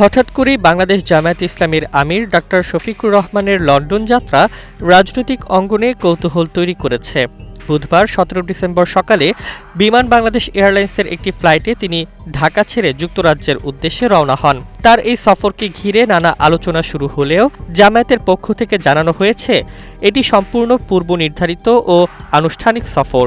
হঠাৎ করেই বাংলাদেশ জামায়াত ইসলামীর আমির ডাক্তার শফিকুর রহমানের লন্ডন যাত্রা রাজনৈতিক অঙ্গনে কৌতূহল তৈরি করেছে। বুধবার সতেরো ডিসেম্বর সকালে বিমান বাংলাদেশ এয়ারলাইন্সের একটি ফ্লাইটে তিনি ঢাকা ছেড়ে যুক্তরাজ্যের উদ্দেশ্যে রওনা হন। তার এই সফরকে ঘিরে নানা আলোচনা শুরু হলেও জামায়াতের পক্ষ থেকে জানানো হয়েছে, এটি সম্পূর্ণ পূর্ব নির্ধারিত ও আনুষ্ঠানিক সফর।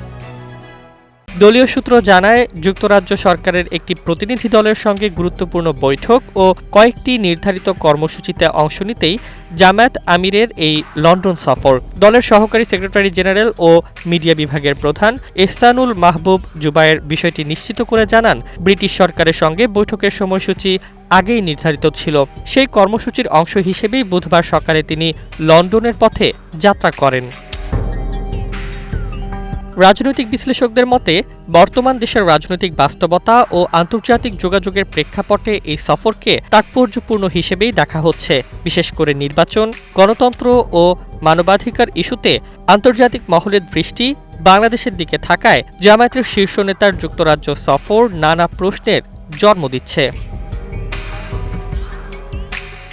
দলীয় সূত্র জানায়, যুক্তরাজ্য সরকারের একটি প্রতিনিধি দলের সঙ্গে গুরুত্বপূর্ণ বৈঠক ও কয়েকটি নির্ধারিত কর্মসূচিতে অংশ নিতেই জামায়াত আমিরের এই লন্ডন সফর। দলের সহকারী সেক্রেটারি জেনারেল ও মিডিয়া বিভাগের প্রধান এহসানুল মাহবুব জুবায়ের বিষয়টি নিশ্চিত করে জানান, ব্রিটিশ সরকারের সঙ্গে বৈঠকের সময়সূচি আগেই নির্ধারিত ছিল। সেই কর্মসূচির অংশ হিসেবেই বুধবার সকালে তিনি লন্ডনের পথে যাত্রা করেন। রাজনৈতিক বিশ্লেষকদের মতে, বর্তমান দেশের রাজনৈতিক বাস্তবতা ও আন্তর্জাতিক যোগাযোগের প্রেক্ষাপটে এই সফরকে তাৎপর্যপূর্ণ হিসেবেই দেখা হচ্ছে। বিশেষ করে নির্বাচন, গণতন্ত্র ও মানবাধিকার ইস্যুতে আন্তর্জাতিক মহলের দৃষ্টি বাংলাদেশের দিকে থাকায় জামায়াতের শীর্ষ নেতার যুক্তরাজ্য সফর নানা প্রশ্নের জন্ম দিচ্ছে।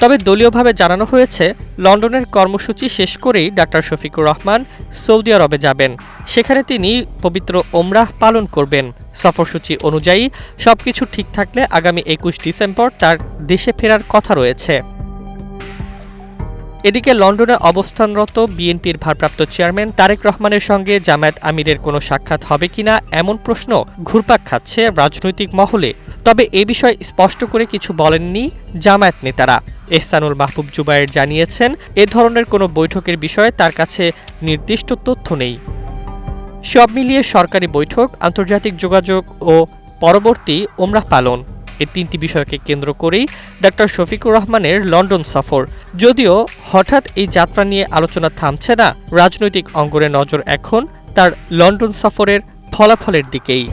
তবে দলীয়ভাবে জানানো হয়েছে, লন্ডনের কর্মসূচি শেষ করেই ডাক্তার শফিকুর রহমান সৌদি আরবে যাবেন। সেখানে তিনি পবিত্র ওমরাহ পালন করবেন। সফরসূচি অনুযায়ী সবকিছু ঠিক থাকলে আগামী একুশ ডিসেম্বর তার দেশে ফেরার কথা রয়েছে। এদিকে লন্ডনে অবস্থানরত বিএনপির ভারপ্রাপ্ত চেয়ারম্যান তারেক রহমানের সঙ্গে জামায়াত আমিরের কোনো সাক্ষাৎ হবে কিনা এমন প্রশ্ন ঘুরপাক খাচ্ছে রাজনৈতিক মহলে। তবে এ বিষয়ে স্পষ্ট করে কিছু বলেননি জামায়াত নেতারা। এহসানুল মাহবুব জুবায়ের জানিয়েছেন, এ ধরনের কোনো বৈঠকের বিষয়ে তার কাছে নির্দিষ্ট তথ্য নেই। সব মিলিয়ে সরকারি বৈঠক, আন্তর্জাতিক যোগাযোগ ও পরবর্তী ওমরাহ পালন। এই তিনটি বিষয়কে কেন্দ্র করেই ডাক্তার শফিকুর রহমানের লন্ডন সফর। যদিও হঠাৎ এই যাত্রা নিয়ে আলোচনা থামছে না, রাজনৈতিক অঙ্গনে নজর এখন তার লন্ডন সফরের ফলাফলের দিকেই।